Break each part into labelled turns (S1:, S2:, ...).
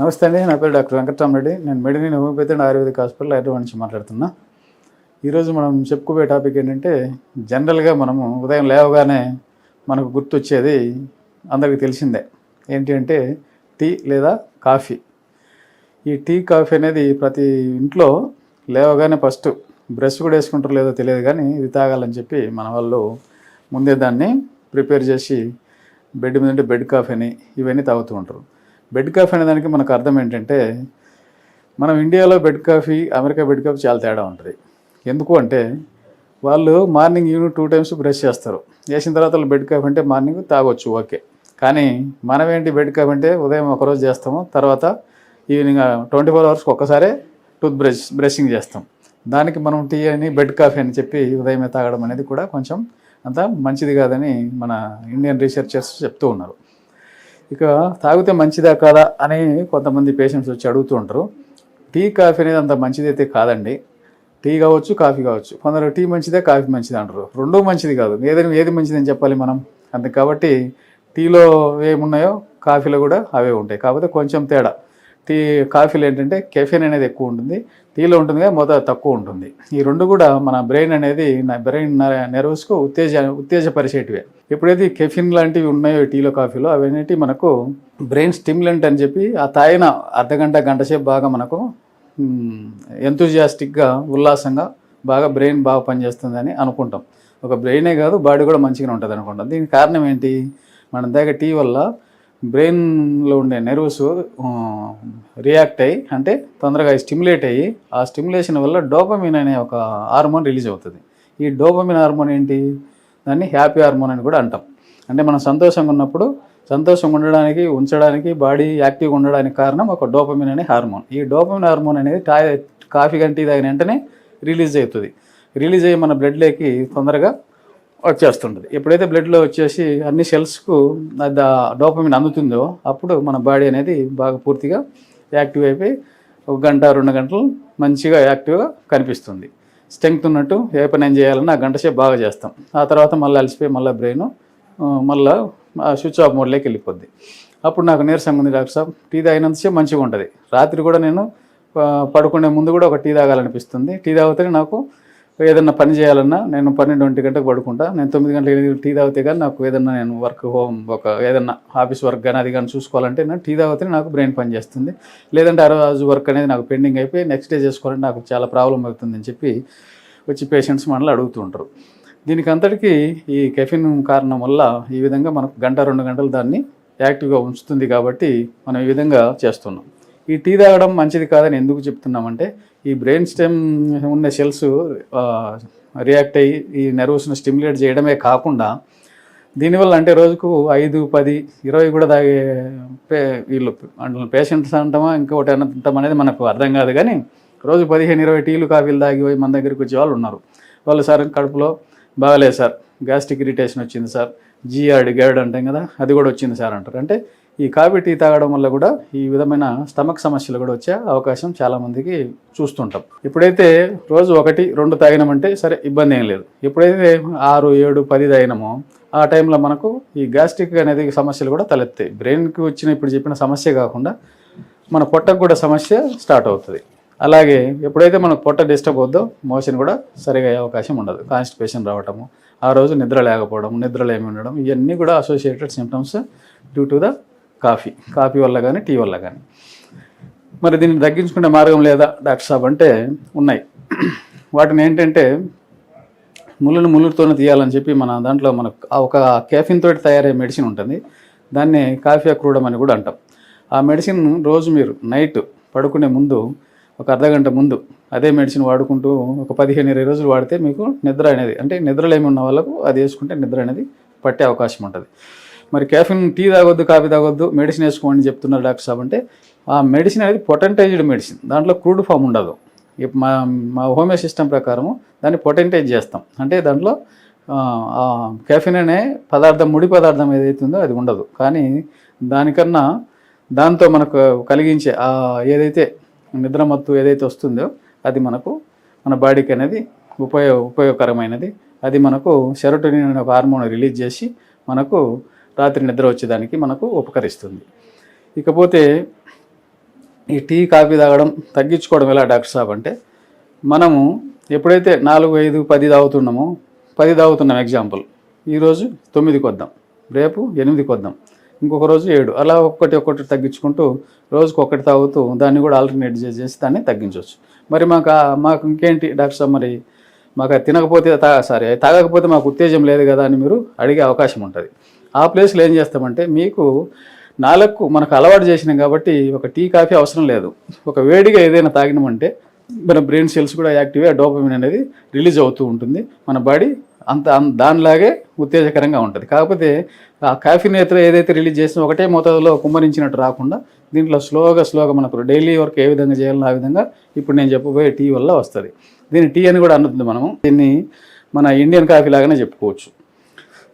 S1: నమస్తే అండి నా పేరు డాక్టర్ వెంకటరామరెడ్డి నేను Medini homoeopathy and ayurvedic hospital Hyderabad నుంచి మాట్లాడుతున్నా. ఈరోజు మనం చెప్పుకోబోయే టాపిక్ ఏంటంటే జనరల్గా మనము ఉదయం లేవగానే మనకు గుర్తొచ్చేది అందరికీ తెలిసిందే. ఏంటి అంటే టీ లేదా కాఫీ. ఈ టీ కాఫీ అనేది ప్రతి ఇంట్లో లేవగానే ఫస్ట్ బ్రష్ కూడా వేసుకుంటారో లేదో తెలియదు కానీ ఇది తాగాలని చెప్పి మన వాళ్ళు ముందే దాన్ని ప్రిపేర్ చేసి బెడ్ మీద ఉంటే బెడ్ కాఫీ అని ఇవన్నీ తాగుతూ ఉంటారు. బెడ్ కాఫీ అనే దానికి మనకు అర్థం ఏంటంటే మనం ఇండియాలో bed coffee America bed coffee చాలా తేడా ఉంటుంది. ఎందుకు అంటే వాళ్ళు morning evening two times brush చేస్తారు. చేసిన తర్వాత వాళ్ళు బెడ్ కాఫీ అంటే మార్నింగ్ తాగొచ్చు ఓకే. కానీ మనం ఏంటి బెడ్ కాఫీ అంటే ఉదయం ఒకరోజు చేస్తాము తర్వాత ఈవినింగ్ ట్వంటీ ఫోర్ అవర్స్కి ఒక్కసారే టూత్ బ్రష్ బ్రషింగ్ చేస్తాం. దానికి మనం టీ అని బెడ్ కాఫీ అని చెప్పి ఉదయమే తాగడం అనేది కూడా కొంచెం అంత మంచిది కాదని మన ఇండియన్ రీసెర్చర్స్ చెప్తూ ఉన్నారు. ఇక తాగితే మంచిదా కాదా అని కొంతమంది పేషెంట్స్ వచ్చి అడుగుతూ ఉంటారు టీ కాఫీ అనేది అంత మంచిదైతే కాదండి. టీ కావచ్చు కాఫీ కావచ్చు. కొందరు టీ మంచిదే కాఫీ మంచిది అంటారు. రెండూ మంచిది కాదు. ఏదైనా ఏది మంచిదని చెప్పాలి మనం? అంతే కాబట్టి టీలో ఏమున్నాయో కాఫీలో కూడా అవే ఉంటాయి. కాకపోతే కొంచెం తేడా. టీ కాఫీలో ఏంటంటే కెఫీన్ అనేది ఎక్కువ ఉంటుంది. టీలో ఉంటుంది కానీ మొదట తక్కువ ఉంటుంది. ఈ రెండు కూడా మన బ్రెయిన్ అనేది నా బ్రెయిన్ నెర్వస్కు ఉత్తేజ ఉత్తేజపరిచేటివే. ఎప్పుడైతే కెఫిన్ లాంటివి ఉన్నాయో టీలో కాఫీలో అవన్నీ మనకు బ్రెయిన్ స్టిమ్యులెంట్ అని చెప్పి ఆ తాగిన అర్ధ గంట సేపు బాగా మనకు ఎంతూజియాస్టిక్గా ఉల్లాసంగా బాగా బ్రెయిన్ బాగా పనిచేస్తుందని అనుకుంటాం. ఒక బ్రెయినే కాదు బాడీ కూడా మంచిగానే ఉంటుంది అనుకుంటాం దీనికి కారణం ఏంటి? మనం దగ్గర టీ వల్ల బ్రెయిన్లో ఉండే నెర్వ్స్ రియాక్ట్ అయ్యి అంటే తొందరగా స్టిమ్యులేట్ అయ్యి ఆ స్టిమ్యులేషన్ వల్ల డోపమిన్ అనే ఒక హార్మోన్ రిలీజ్ అవుతుంది. ఈ డోపమిన్ హార్మోన్ ఏంటి? దాన్ని హ్యాపీ హార్మోన్ అని కూడా అంటాం. అంటే మనం సంతోషంగా ఉన్నప్పుడు సంతోషంగా ఉండడానికి ఉంచడానికి బాడీ యాక్టివ్గా ఉండడానికి కారణం ఒక డోపమిన్ అనే హార్మోన్ ఈ డోపమిన్ హార్మోన్ అనేది కాఫీ కంటే తాగిన వెంటనే రిలీజ్ అవుతుంది. రిలీజ్ అయ్యి మన బ్లడ్లోకి తొందరగా వచ్చేస్తుంటుంది. ఎప్పుడైతే బ్లడ్లో వచ్చేసి అన్ని సెల్స్కు డోపమిన్ అందుతుందో అప్పుడు మన బాడీ అనేది బాగా పూర్తిగా యాక్టివ్ అయిపోయి ఒక గంట రెండు గంటలు మంచిగా యాక్టివ్గా కనిపిస్తుంది. స్ట్రెంగ్త్ ఉన్నట్టు ఏ పని ఏం చేయాలన్నా ఆ గంట సేపు బాగా చేస్తాం. ఆ తర్వాత మళ్ళీ అలసిపోయి మళ్ళీ బ్రెయిన్ మళ్ళీ స్విచ్ ఆఫ్ మోడ్లోకి వెళ్ళిపోద్ది. అప్పుడు నాకు నీరసంగా ఉంది డాక్టర్ సాబ్. టీ తాగినంతసేపు మంచిగా ఉంటుంది. రాత్రి కూడా నేను పడుకునే ముందు కూడా ఒక టీ తాగాలనిపిస్తుంది. టీ తాగితేనే నాకు ఏదన్నా పని చేయాలన్నా నేను పన్నెండు ఒంటి గంటకు పడుకుంటా. నేను తొమ్మిది గంటల ఎనిమిది టీ తాగితే కానీ నాకు ఏదన్నా నేను వర్క్ హోమ్ ఒక ఏదన్నా ఆఫీస్ వర్క్ కానీ అది కానీ చూసుకోవాలంటే నేను టీ తాగితేనే నాకు బ్రెయిన్ పని చేస్తుంది. లేదంటే ఆ రోజు వర్క్ అనేది నాకు పెండింగ్ అయిపోయి నెక్స్ట్ డే చేసుకోవాలంటే నాకు చాలా ప్రాబ్లం అవుతుందని చెప్పి వచ్చి పేషెంట్స్ మనల్ని అడుగుతుంటారు. దీనికి అంతటికీ ఈ కెఫిన్ కారణం వల్ల ఈ విధంగా మనకు గంట రెండు గంటలు దాన్ని యాక్టివ్గా ఉంచుతుంది కాబట్టి మనం ఈ విధంగా చేస్తున్నాం. ఈ టీ తాగడం మంచిది కాదని ఎందుకు చెప్తున్నామంటే ఈ బ్రెయిన్ స్టెమ్ ఉన్న సెల్స్ రియాక్ట్ అయ్యి ఈ నెర్వస్ను స్టిమ్యులేట్ చేయడమే కాకుండా దీనివల్ల అంటే రోజుకు ఐదు పది ఇరవై కూడా తాగే పే వీళ్ళు పేషెంట్స్ అంటామా ఇంకొకటి అంటాం అనేది మనకు అర్థం కాదు. కానీ రోజు పదిహేను ఇరవై టీలు కాఫీలు తాగి పోయి మన దగ్గరికి వచ్చే వాళ్ళు ఉన్నారు. వాళ్ళు సార్ కడుపులో బాగలేదు సార్ గ్యాస్ట్రిక్ ఇరిటేషన్ వచ్చింది సార్ జిఆర్డి గైడ్ అంటాం కదా అది కూడా వచ్చింది సార్ అంటారు. అంటే ఈ కాఫీ టీ తాగడం వల్ల కూడా ఈ విధమైన స్టమక్ సమస్యలు కూడా వచ్చే అవకాశం చాలామందికి చూస్తుంటాం. ఇప్పుడైతే రోజు ఒకటి రెండు తాగినామంటే సరే ఇబ్బంది ఏం లేదు. ఎప్పుడైతే ఆరు ఏడు పది తాగినామో ఆ టైంలో మనకు ఈ గ్యాస్ట్రిక్ అనేది సమస్యలు కూడా తలెత్తాయి. బ్రెయిన్కి వచ్చిన ఇప్పుడు చెప్పిన సమస్య కాకుండా మన పొట్టకు కూడా సమస్య స్టార్ట్ అవుతుంది. అలాగే ఎప్పుడైతే మనకు పొట్ట డిస్టర్బ్ అవుద్దో మోషన్ కూడా సరిగా అయ్యే అవకాశం ఉండదు. కాన్స్టిపేషన్ రావటము ఆ రోజు నిద్ర లేకపోవడం నిద్రలేమి ఉండడం ఇవన్నీ కూడా associated symptoms due to the coffee coffee వల్ల కానీ టీ వల్ల కానీ మరి దీన్ని తగ్గించుకునే మార్గం లేదా డాక్టర్ సాబ్ అంటే ఉన్నాయి. వాటిని ఏంటంటే ముళ్ళను ముళ్ళుతోనే తీయాలని చెప్పి మన దాంట్లో మనకు ఒక కేఫిన్ తోటి తయారయ్యే మెడిసిన్ ఉంటుంది. దాన్ని కాఫీ అక్రూడం అని కూడా అంటాం. ఆ మెడిసిన్ రోజు మీరు నైట్ పడుకునే ముందు ఒక అర్ధగంట ముందు అదే మెడిసిన్ వాడుకుంటూ ఒక పదిహేను ఇరవై రోజులు వాడితే మీకు నిద్ర అనేది అంటే నిద్రలేమి ఉన్న వాళ్ళకు అది వేసుకుంటే నిద్ర అనేది పట్టే అవకాశం ఉంటుంది. మరి క్యాఫిన్ టీ తాగొద్దు కాఫీ తాగొద్దు మెడిసిన్ వేసుకోండి అని చెప్తున్నారు డాక్టర్ సాబ్ అంటే ఆ మెడిసిన్ అనేది పొటెంటైజ్డ్ మెడిసిన్ దాంట్లో క్రూడ్ ఫామ్ ఉండదు. మా మా హోమియో సిస్టమ్ ప్రకారము దాన్ని పొటెంటైజ్ చేస్తాం. అంటే దాంట్లో కెఫిన్ అనే పదార్థం ముడి పదార్థం ఏదైతే ఉందో అది ఉండదు. కానీ దానికన్నా దాంతో మనకు కలిగించే ఆ ఏదైతే నిద్రమత్తు ఏదైతే వస్తుందో అది మనకు మన బాడీకి అనేది ఉపయోగ ఉపయోగకరమైనది అది మనకు సెరటోనిన్ అనే ఒక హార్మోన్ రిలీజ్ చేసి మనకు రాత్రి నిద్ర వచ్చేదానికి మనకు ఉపకరిస్తుంది. ఇకపోతే ఈ టీ కాఫీ తాగడం తగ్గించుకోవడం ఎలా డాక్టర్ సాబ్ అంటే మనము ఎప్పుడైతే నాలుగు ఐదు పది తాగుతున్నామో పది తాగుతున్నాం ఎగ్జాంపుల్ ఈరోజు తొమ్మిదికి వద్దాం రేపు ఎనిమిదికి వద్దాం ఇంకొక రోజు ఏడు అలా ఒక్కటి ఒక్కటి తగ్గించుకుంటూ రోజుకు ఒక్కటి తాగుతూ దాన్ని కూడా ఆల్టర్నేట్ చేసి దాన్ని తగ్గించవచ్చు. మరి మాకు మాకు ఇంకేంటి డాక్టర్ సాబ్ మరి మాకు తినకపోతే తా సారీ అది తాగకపోతే మాకు ఉత్తేజం లేదు కదా అని మీరు అడిగే అవకాశం ఉంటుంది. ఆ ప్లేస్లో ఏం చేస్తామంటే మీకు నాలుగు మనకు అలవాటు చేసినాం కాబట్టి ఒక టీ కాఫీ అవసరం లేదు. ఒక వేడిగా ఏదైనా తాగినామంటే మన బ్రెయిన్ సెల్స్ కూడా యాక్టివ్ డోపమిన్ అనేది రిలీజ్ అవుతూ ఉంటుంది. మన బాడీ అంత దానిలాగే ఉత్తేజకరంగా ఉంటుంది. కాకపోతే ఆ కాఫీ నేత్ర ఏదైతే రిలీజ్ చేసినా ఒకటే మోతాదులో కుమ్మరించినట్టు రాకుండా దీంట్లో స్లోగా స్లోగా మనకు డైలీ వర్క్ ఏ విధంగా చేయాలని ఆ విధంగా ఇప్పుడు నేను చెప్పబోయే టీ వల్ల వస్తుంది. దీన్ని టీ అని కూడా అనుతుంది మనము. దీన్ని మన ఇండియన్ కాఫీ లాగానే చెప్పుకోవచ్చు.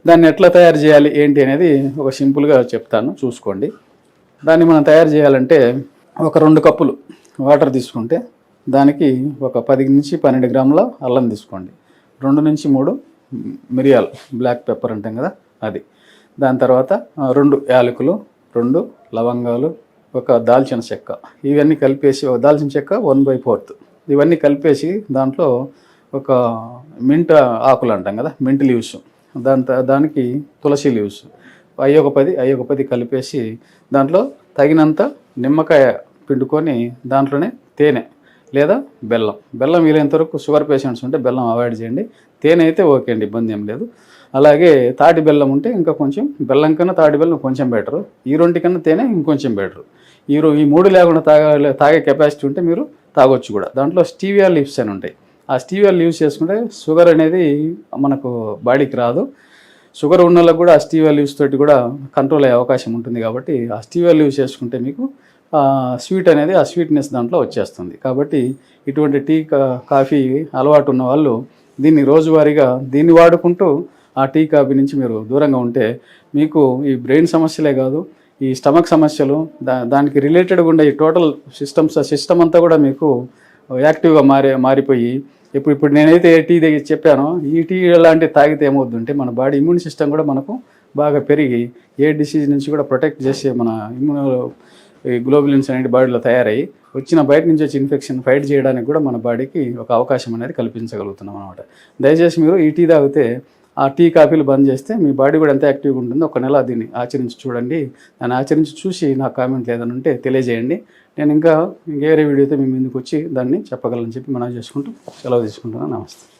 S1: దాన్ని ఎట్లా తయారు చేయాలి ఏంటి అనేది ఒక సింపుల్గా చెప్తాను చూసుకోండి. దాన్ని మనం తయారు చేయాలంటే ఒక రెండు కప్పులు వాటర్ తీసుకుంటే దానికి ఒక పది నుంచి పన్నెండు గ్రాముల అల్లం తీసుకోండి. రెండు నుంచి మూడు మిరియాలు బ్లాక్ పెప్పర్ అంటాం కదా అది. దాని తర్వాత రెండు యాలకులు రెండు లవంగాలు ఒక దాల్చిన చెక్క. ఇవన్నీ కలిపేసి ఒక దాల్చిన చెక్క వన్ బై ఫోర్త్. ఇవన్నీ కలిపేసి దాంట్లో ఒక మింట్ ఆకులు అంటాం కదా మింట్ లీవ్స్. దాని దానికి తులసి లీవ్స్. అవి ఒక పది అవి ఒక పది కలిపేసి దాంట్లో తగినంత నిమ్మకాయ పిండుకొని దాంట్లోనే తేనె లేదా బెల్లం. బెల్లం వీలైనంత వరకు షుగర్ పేషెంట్స్ ఉంటే బెల్లం అవాయిడ్ చేయండి. తేనె అయితే ఓకే అండి ఇబ్బంది ఏం లేదు. అలాగే తాటి బెల్లం ఉంటే ఇంకా కొంచెం బెల్లం కన్నా తాటి బెల్లం కొంచెం బెటరు. ఈ రెండు కన్నా తేనె ఇంకొంచెం బెటరు. ఈ ఈ మూడు లేకుండా తాగా తాగే కెపాసిటీ ఉంటే మీరు తాగొచ్చు కూడా. దాంట్లో స్టీవియా లీవ్స్ అని ఉంటాయి. ఆ స్టీవియా యూజ్ చేసుకుంటే షుగర్ అనేది మనకు బాడీకి రాదు. షుగర్ ఉన్న వాళ్ళకి కూడా ఆ స్టీవియాలు యూస్ తోటి కూడా కంట్రోల్ అయ్యే అవకాశం ఉంటుంది కాబట్టి ఆ స్టీవియాలు యూజ్ చేసుకుంటే మీకు స్వీట్ అనేది ఆ స్వీట్నెస్ దాంట్లో వచ్చేస్తుంది. కాబట్టి ఇటువంటి టీ కా- కాఫీ అలవాటు ఉన్న వాళ్ళు దీన్ని రోజువారీగా దీన్ని వాడుకుంటూ ఆ టీ కాఫీ నుంచి మీరు దూరంగా ఉంటే మీకు ఈ బ్రెయిన్ సమస్యలే కాదు ఈ స్టమక్ సమస్యలు దా దానికి రిలేటెడ్గా ఉండే ఈ టోటల్ సిస్టమ్స్ సిస్టమ్ అంతా కూడా మీకు యాక్టివ్గా మారి మారిపోయి ఇప్పుడు ఇప్పుడు నేనైతే టీ దగ్గర చెప్పానో ఈ టీ లాంటివి తాగితే ఏమవుతుందంటే మన బాడీ ఇమ్యూన్ సిస్టమ్ కూడా మనకు బాగా పెరిగి ఏ డిసీజ్ నుంచి కూడా ప్రొటెక్ట్ చేసే మన ఇమ్యూన్ ఈ గ్లోబులిన్స్ అనేది బాడీలో తయారయ్యి వచ్చిన బయట నుంచి వచ్చి ఇన్ఫెక్షన్ ఫైట్ చేయడానికి కూడా మన బాడీకి ఒక అవకాశం అనేది కల్పించగలుగుతున్నాం అనమాట దయచేసి మీరు ఈ టీ తాగితే ఆ టీ కాఫీలు బంద్ చేస్తే మీ బాడీ కూడా ఎంత యాక్టివ్గా ఉంటుందో ఒక నెల దీన్ని ఆచరించి చూడండి. దాన్ని ఆచరించి చూసి నా కామెంట్ లేదని ఉంటే తెలియజేయండి. నేను ఇంకా వేరే వీడియోతో మీ ముందుకు వచ్చి దాన్ని చెప్పగలను చెప్పి మనం చేసుకుంటూ సెలవు తీసుకుంటున్నాను. నమస్తే.